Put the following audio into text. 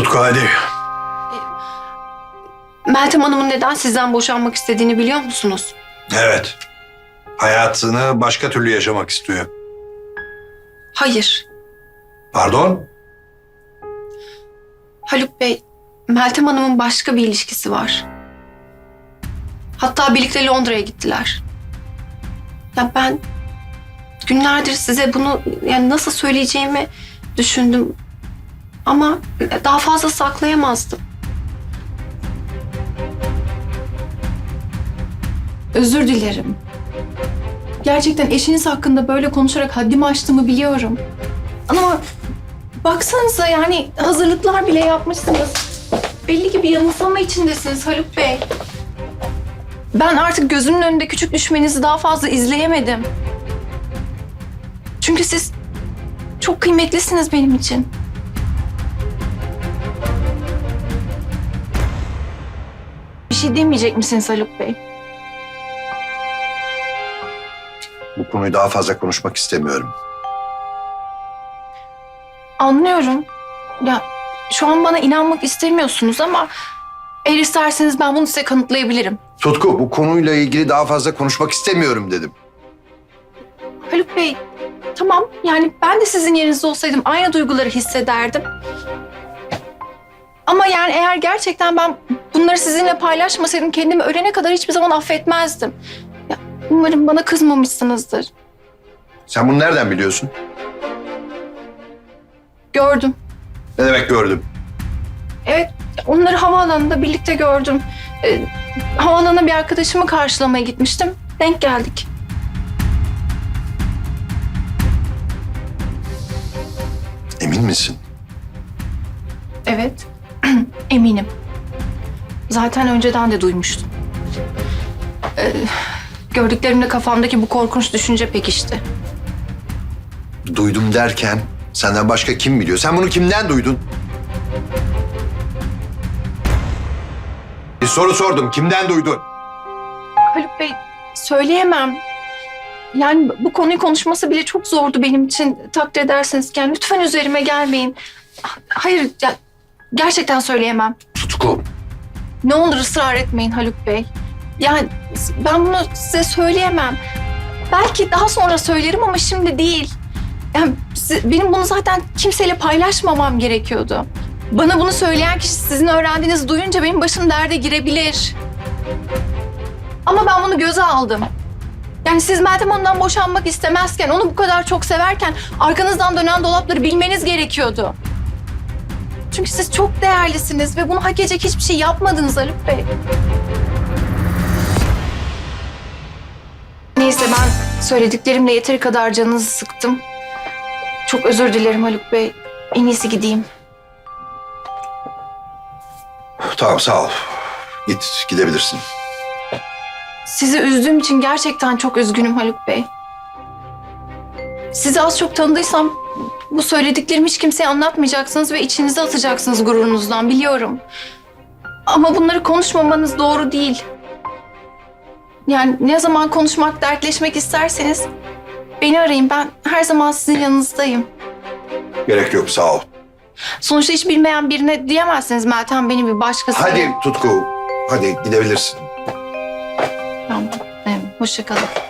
Tutku hadi. Meltem Hanım'ın neden sizden boşanmak istediğini biliyor musunuz? Evet. Hayatını başka türlü yaşamak istiyor. Hayır. Pardon? Haluk Bey, Meltem Hanım'ın başka bir ilişkisi var. Hatta birlikte Londra'ya gittiler. Ya ben günlerdir size bunu yani nasıl söyleyeceğimi düşündüm. Ama daha fazla saklayamazdım. Özür dilerim. Gerçekten eşiniz hakkında böyle konuşarak haddimi aştığımı biliyorum. Ama baksanıza yani hazırlıklar bile yapmışsınız. Belli ki bir yanılsama içindesiniz Haluk Bey. Ben artık gözümün önünde küçük düşmenizi daha fazla izleyemedim. Çünkü siz çok kıymetlisiniz benim için. Şey demeyecek misiniz Haluk Bey? Bu konuyu daha fazla konuşmak istemiyorum. Anlıyorum. Ya şu an bana inanmak istemiyorsunuz ama eğer isterseniz ben bunu size kanıtlayabilirim. Tutku bu konuyla ilgili daha fazla konuşmak istemiyorum dedim. Haluk Bey, tamam yani ben de sizin yerinizde olsaydım aynı duyguları hissederdim. Ama yani eğer gerçekten ben bunları sizinle paylaşmasaydım kendimi ölene kadar hiçbir zaman affetmezdim. Ya, umarım bana kızmamışsınızdır. Sen bunu nereden biliyorsun? Gördüm. Ne demek gördüm? Evet, onları havaalanında birlikte gördüm. Ee, havaalanına bir arkadaşımı karşılamaya gitmiştim. Denk geldik. Emin misin? Evet, eminim. Zaten önceden de duymuştum. Ee, gördüklerimde kafamdaki bu korkunç düşünce pekişti. Duydum derken senden başka kim biliyor? Sen bunu kimden duydun? Bir soru sordum. Kimden duydun? Haluk Bey, söyleyemem. Yani bu konuyu konuşması bile çok zordu benim için. Takdir ederseniz yani lütfen üzerime gelmeyin. Hayır, ya, gerçekten söyleyemem. Tutku. Ne olur ısrar etmeyin Haluk Bey. Yani ben bunu size söyleyemem. Belki daha sonra söylerim ama şimdi değil. Yani benim bunu zaten kimseyle paylaşmamam gerekiyordu. Bana bunu söyleyen kişi sizin öğrendiğinizi duyunca benim başım derde girebilir. Ama ben bunu göze aldım. Yani siz Meltem Hanım'dan boşanmak istemezken, onu bu kadar çok severken arkanızdan dönen dolapları bilmeniz gerekiyordu. Çünkü siz çok değerlisiniz ve bunu hak edecek hiçbir şey yapmadınız Haluk Bey. Neyse ben söylediklerimle yeteri kadar canınızı sıktım. Çok özür dilerim Haluk Bey. En iyisi gideyim. Tamam sağ ol. Git gidebilirsin. Sizi üzdüğüm için gerçekten çok üzgünüm Haluk Bey. Sizi az çok tanıdıysam bu söylediklerimi hiç kimseye anlatmayacaksınız ve içinize atacaksınız gururunuzdan biliyorum. Ama bunları konuşmamanız doğru değil. Yani ne zaman konuşmak, dertleşmek isterseniz beni arayın. Ben her zaman sizin yanınızdayım. Gerek yok sağ ol. Sonuçta hiç bilmeyen birine diyemezsiniz Meltem benim bir başkası. Hadi Tutku. Hadi gidebilirsin. Tamam. Evet, hoşça kalın.